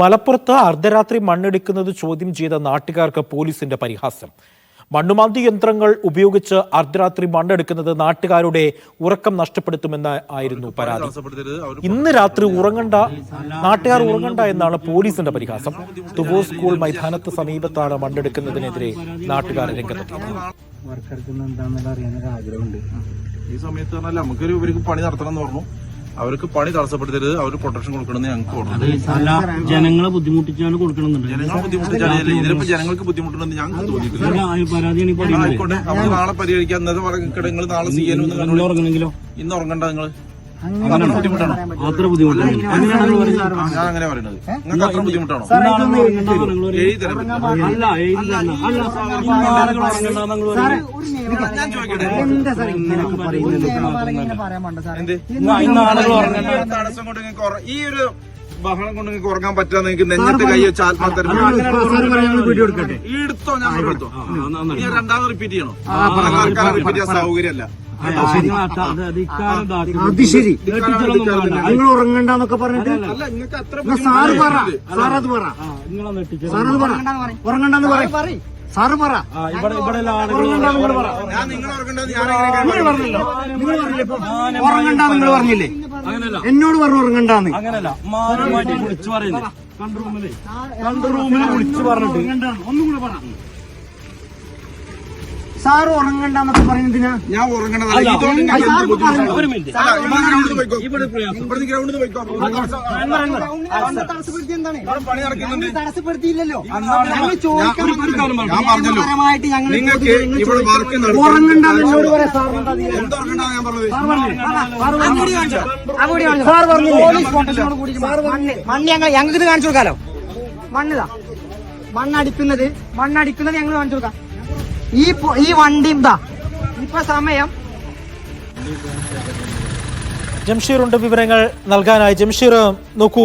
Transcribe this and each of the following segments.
മലപ്പുറത്ത് അർദ്ധരാത്രി മണ്ണെടുക്കുന്നത് ചോദ്യം ചെയ്ത നാട്ടുകാർക്ക് പോലീസിന്റെ പരിഹാസം. മണ്ണുമാന്തി യന്ത്രങ്ങൾ ഉപയോഗിച്ച് അർദ്ധരാത്രി മണ്ണെടുക്കുന്നത് നാട്ടുകാരുടെ ഉറക്കം നഷ്ടപ്പെടുത്തുമെന്ന് ആയിരുന്നു പരാതി. ഇന്ന് രാത്രി ഉറങ്ങണ്ട നാട്ടുകാർ ഉറങ്ങണ്ട എന്നാണ് പോലീസിന്റെ പരിഹാസം. തുവോ സ്കൂൾ മൈതാനത്ത് സമീപത്താണ് മണ്ണെടുക്കുന്നതിനെതിരെ നാട്ടുകാർ അറിയാനൊരു ഈ സമയത്ത് പറഞ്ഞാൽ നമുക്കൊരു ഇവർക്ക് പണി നടത്തണം എന്ന് പറഞ്ഞു. അവർക്ക് പണി തടസ്സപ്പെടുത്തരുത്. അവർ പ്രൊട്ടക്ഷൻ കൊടുക്കണമെന്ന് ഞങ്ങൾക്ക് ഓർഡർ ജനങ്ങളെ ബുദ്ധിമുട്ടിച്ചാണ് കൊടുക്കണമെന്നുണ്ട്. ജനങ്ങളെ ബുദ്ധിമുട്ടിച്ചാണ്. ഇതിലിപ്പോ ജനങ്ങൾക്ക് ബുദ്ധിമുട്ടുണ്ടെന്ന് ഞങ്ങൾക്ക് തോന്നിയിട്ടില്ല. ആയിക്കോട്ടെ. അവർ നാളെ പരിഹരിക്കാം. പറഞ്ഞിട്ട് നിങ്ങൾ നാളെ സി എൻ ഒന്ന് ഇന്ന് ഉറങ്ങണ്ട ബുദ്ധിമുട്ടാണ് അത്ര ബുദ്ധിമുട്ടാണ് ഞാൻ അങ്ങനെ പറയുന്നത്. നിങ്ങൾക്ക് അത്ര ബുദ്ധിമുട്ടാണോ? ഞാൻ ചോദിക്കട്ടെ? ഈ ഒരു തടസ്സം കൊണ്ട് നിങ്ങൾക്ക് ഉറ- ഈ ഒരു ബഹളം കൊണ്ട് നിങ്ങൾക്ക് ഉറങ്ങാൻ പറ്റാ നിങ്ങൾക്ക് നെഞ്ഞത്ത് കൈ വെച്ച് ആത്മഹത്യ ഈ എടുത്തോ ഞാൻ എടുത്തോ. ഞാൻ രണ്ടാമത് റിപ്പീറ്റ് ചെയ്യണോ. ആൾക്കാരെ റിപ്പീറ്റ് ചെയ്യാൻ സൗകര്യമല്ല. അത് ശരി. നിങ്ങൾ ഉറങ്ങണ്ടെന്നൊക്കെ പറഞ്ഞിട്ട് അല്ല നിങ്ങൾക്ക് അത്ര സാറ് പറ. സാറത് പറ. സാറത് പറ. ഉറങ്ങണ്ടെന്ന് പറ സാറ് പറ. ഇവിടെ ഇവിടെ ഉറങ്ങണ്ടെന്ന് നിങ്ങൾ പറ. ഞാൻ നിങ്ങൾ ഉറങ്ങണ്ടെന്ന് ഞാൻ എങ്ങനെ പറഞ്ഞല്ലോ? നിങ്ങൾ പറഞ്ഞില്ലേ ഇപ്പൊ? ഉറങ്ങണ്ട നിങ്ങൾ പറഞ്ഞില്ലേ? എന്നോട് പറഞ്ഞു ഉറങ്ങണ്ടെന്ന്. അങ്ങനല്ല വിളിച്ചു പറയുന്നത് കണ്ട് റൂമിൽ കണ്ട് റൂമിൽ വിളിച്ചു പറഞ്ഞിട്ട് ഒന്നും കൂടെ പറ. സാറ് ഉറങ്ങണ്ടെന്നൊക്കെ പറയുന്നതിനാ ഞാൻ ഉറങ്ങണതല്ല. ഇതുകൊണ്ട് നിങ്ങൾക്ക് ഒരു മിനിറ്റ് അല്ല, ഗ്രൗണ്ടിൽ പോയിക്കോ. ഇവിടുന്ന് ഗ്രൗണ്ടിൽ പോയിക്കോ. ഇവിടെ പണി നടക്കുന്നുണ്ട്. തടസ്സപ്പെടുത്തിയില്ലല്ലോ. ഞങ്ങൾ ചോദിക്കാൻ ഞാൻ പറഞ്ഞല്ലോ. ഞങ്ങൾ ഉറങ്ങണ്ടെന്ന് എന്നോട് പറയാം സാർ പോലീസ് കൂടി മണ്ണ് മണ്ണ് ഞങ്ങൾ ഞങ്ങൾക്ക് ഇത് കാണിച്ചു കൊടുക്കാലോ. മണ്ണിതാ മണ്ണടിക്കുന്നത് മണ്ണടിക്കുന്നത് ഞങ്ങൾ കാണിച്ചു കൊടുക്കാം. ഈ ഈ വണ്ടി എന്താ? ഇപ്പൊ സമയം. ജംഷീറുണ്ട് വിവരങ്ങൾ നൽകാനായി. ജംഷീർ നോക്കൂ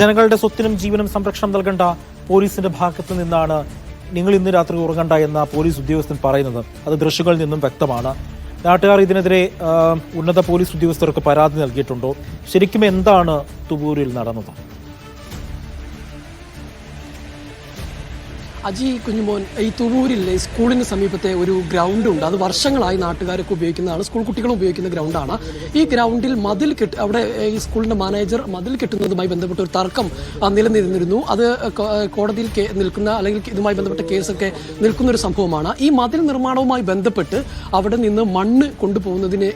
ജനങ്ങളുടെ സ്വത്തിനും ജീവനും സംരക്ഷണം നൽകേണ്ട പോലീസിന്റെ ഭാഗത്ത് നിന്നാണ് നിങ്ങൾ ഇന്ന് രാത്രി ഉറങ്ങണ്ട എന്ന പോലീസ് ഉദ്യോഗസ്ഥൻ പറയുന്നത്. അത് ദൃശ്യങ്ങളിൽ നിന്നും വ്യക്തമാണ്. നാട്ടുകാർ ഇതിനെതിരെ ഉന്നത പോലീസ് ഉദ്യോഗസ്ഥർക്ക് പരാതി നൽകിയിട്ടുണ്ടോ? ശരിക്കും എന്താണ് തുബൂരിൽ നടന്നത്? അജി കുഞ്ഞുമോൻ ഈ തുവൂരിലെ സ്കൂളിന് സമീപത്തെ ഒരു ഗ്രൗണ്ട് ഉണ്ട്. അത് വർഷങ്ങളായി നാട്ടുകാരൊക്കെ ഉപയോഗിക്കുന്നതാണ്. സ്കൂൾ കുട്ടികൾ ഉപയോഗിക്കുന്ന ഗ്രൗണ്ടാണ് ഈ ഗ്രൗണ്ടിൽ മതിൽ കെട്ട് അവിടെ ഈ സ്കൂളിന്റെ മാനേജർ മതിൽ കെട്ടുന്നതുമായി ബന്ധപ്പെട്ട ഒരു തർക്കം നിലനിന്നിരുന്നു. അത് കോടതിയിൽ നിൽക്കുന്ന അല്ലെങ്കിൽ ഇതുമായി ബന്ധപ്പെട്ട കേസൊക്കെ നിൽക്കുന്ന ഒരു സംഭവമാണ്. ഈ മതിൽ നിർമ്മാണവുമായി ബന്ധപ്പെട്ട് അവിടെ നിന്ന് മണ്ണ് കൊണ്ടുപോകുന്നതിന്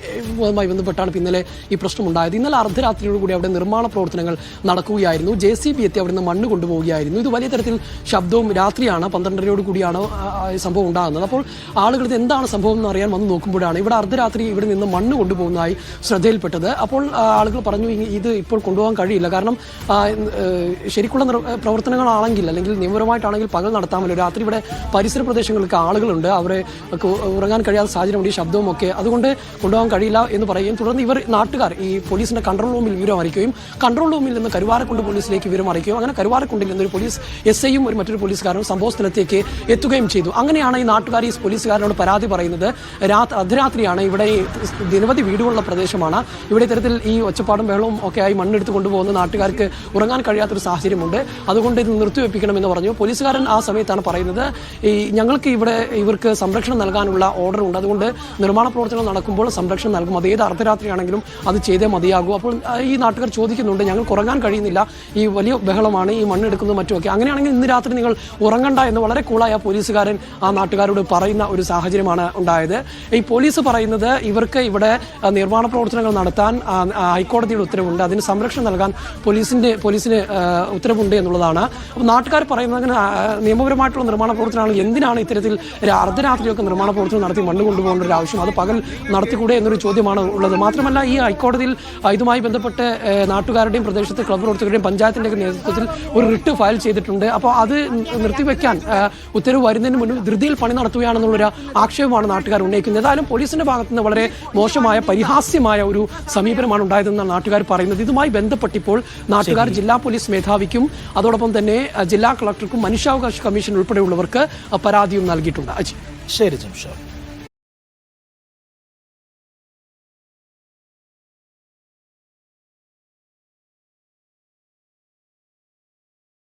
മായി ബന്ധപ്പെട്ടാണ് ഇന്നലെ ഈ പ്രശ്നം ഉണ്ടായത് ഇന്നലെ അർദ്ധരാത്രിയോടുകൂടി അവിടെ നിർമ്മാണ പ്രവർത്തനങ്ങൾ നടക്കുകയായിരുന്നു. ജെ സി ബി എത്തി അവിടെ നിന്ന് മണ്ണ് കൊണ്ടുപോവുകയായിരുന്നു. ഇത് വലിയ തരത്തിൽ ശബ്ദവും രാത്രിയാണ് പന്ത്രണ്ടരയോട് കൂടിയാണ് സംഭവം ഉണ്ടാകുന്നത്. അപ്പോൾ ആളുകൾ ഇത് എന്താണ് സംഭവം എന്ന് അറിയാൻ വന്ന് നോക്കുമ്പോഴാണ് ഇവിടെ അർദ്ധരാത്രി ഇവിടെ നിന്ന് മണ്ണ് കൊണ്ടുപോകുന്നതായി ശ്രദ്ധയിൽപ്പെട്ടത്. അപ്പോൾ ആളുകൾ പറഞ്ഞു "ഇ- ഇത് ഇപ്പോൾ കൊണ്ടുപോകാൻ കഴിയില്ല. കാരണം ശരിക്കുള്ള പ്രവർത്തനങ്ങളാണെങ്കിൽ അല്ലെങ്കിൽ നിയമപരമായിട്ടാണെങ്കിൽ പകൽ നടത്താമല്ലോ രാത്രി ഇവിടെ പരിസര പ്രദേശങ്ങൾക്ക് ആളുകളുണ്ട്. അവരെ ഉറങ്ങാൻ കഴിയാത്ത സാഹചര്യമുണ്ട് ഈ ശബ്ദവും ഒക്കെ. അതുകൊണ്ട് കൊണ്ടുപോകാൻ കഴിയില്ല എന്ന് പറയുകയും തുടർന്ന് ഇവർ നാട്ടുകാർ ഈ പോലീസിന്റെ കൺട്രോൾ റൂമിൽ വിവരം അറിയിക്കുകയും കൺട്രോൾ റൂമിൽ നിന്ന് കരുവാരക്കുണ്ട് പോലീസിലേക്ക് വിവരം അറിയിക്കുകയും അങ്ങനെ കരുവാരക്കുണ്ടിൽ നിന്നൊരു പോലീസ് എസ് ഐയും ഒരു മറ്റൊരു പോലീസുകാരനും സംഭവ സ്ഥലത്തേക്ക് എത്തുകയും ചെയ്തു. അങ്ങനെയാണ് ഈ നാട്ടുകാർ ഈ പോലീസുകാരനോട് പരാതി പറയുന്നത്. രാത്രി അർദ്ധരാത്രിയാണ് ഇവിടെ നിരവധി വീടുകളുള്ള പ്രദേശമാണ്. ഇവിടെ ഇത്തരത്തിൽ ഈ ഒച്ചപ്പാടും വെള്ളവും ഒക്കെ ആയി മണ്ണെടുത്ത് കൊണ്ടുപോകുന്ന നാട്ടുകാർക്ക് ഉറങ്ങാൻ കഴിയാത്തൊരു സാഹചര്യമുണ്ട്. അതുകൊണ്ട് ഇത് നിർത്തിവെപ്പിക്കണമെന്ന് പറഞ്ഞു. പോലീസുകാരൻ ആ സമയത്താണ് പറയുന്നത് ഈ ഞങ്ങൾക്ക് ഇവിടെ ഇവർക്ക് സംരക്ഷണം നൽകാനുള്ള ഓർഡർ ഉണ്ട്. അതുകൊണ്ട് നിർമ്മാണ പ്രവർത്തനങ്ങൾ നടക്കുമ്പോൾ സംരക്ഷണം നൽകും. അത് ഏത് അർദ്ധരാത്രിയാണെങ്കിലും അത് ചെയ്തേ മതിയാകൂ. അപ്പോൾ ഈ നാട്ടുകാർ ചോദിക്കുന്നുണ്ട് ഞങ്ങൾക്ക് ഉറങ്ങാൻ കഴിയുന്നില്ല. ഈ വലിയ ബഹളമാണ് ഈ മണ്ണെടുക്കുന്നതും മറ്റുമൊക്കെ. അങ്ങനെയാണെങ്കിൽ ഇന്ന് രാത്രി നിങ്ങൾ ഉറങ്ങണ്ട എന്ന് വളരെ കൂളായ പോലീസുകാരൻ ആ നാട്ടുകാരോട് പറയുന്ന ഒരു സാഹചര്യമാണ് ഉണ്ടായത്. ഈ പോലീസ് പറയുന്നത് ഇവർക്ക് ഇവിടെ നിർമ്മാണ പ്രവർത്തനങ്ങൾ നടത്താൻ ഹൈക്കോടതിയുടെ ഉത്തരവുണ്ട്. അതിന് സംരക്ഷണം നൽകാൻ പോലീസിന്റെ പോലീസിന് ഉത്തരവുണ്ട് എന്നുള്ളതാണ്. അപ്പോൾ നാട്ടുകാർ പറയുന്നത് നിയമപരമായിട്ടുള്ള നിർമ്മാണ പ്രവർത്തനമാണ് എന്തിനാണ് ഇത്തരത്തിൽ അർദ്ധരാത്രിയൊക്കെ നിർമ്മാണ പ്രവർത്തനം നടത്തി മണ്ണ് കൊണ്ടുപോകേണ്ട ഒരു ആവശ്യം? അത് പകൽ നടത്തിക്കൂടെ എന്നൊരു ചോദ്യമാണ് ഉള്ളത്. മാത്രമല്ല ഈ ഹൈക്കോടതിയിൽ ഇതുമായി ബന്ധപ്പെട്ട് നാട്ടുകാരുടെയും പ്രദേശത്തെ ക്ലബ് പ്രവർത്തകരുടെയും പഞ്ചായത്തിന്റെ നേതൃത്വത്തിൽ ഒരു റിട്ട് ഫയൽ ചെയ്തിട്ടുണ്ട്. അപ്പോൾ അത് നിർത്തിവെക്കാൻ ആ, ഉത്തരവ് വരുന്നതിന് മുൻപ് ധൃതിയിൽ പണി നടത്തുകയാണെന്നുള്ളൊരു ആക്ഷേപമാണ് നാട്ടുകാർ ഉന്നയിക്കുന്നത്. ഏതായാലും പോലീസിന്റെ ഭാഗത്ത് നിന്ന് വളരെ മോശമായ പരിഹാസ്യമായ ഒരു സമീപനമാണ് ഉണ്ടായതെന്നാണ് നാട്ടുകാർ പറയുന്നത്. ഇതുമായി ബന്ധപ്പെട്ടിപ്പോൾ നാട്ടുകാർ ജില്ലാ പോലീസ് മേധാവിക്കും അതോടൊപ്പം തന്നെ ജില്ലാ കളക്ടർക്കും മനുഷ്യാവകാശ കമ്മീഷൻ ഉൾപ്പെടെയുള്ളവർക്ക് പരാതിയും നൽകിയിട്ടുണ്ട്. അജി. ശരി ജംഷീർ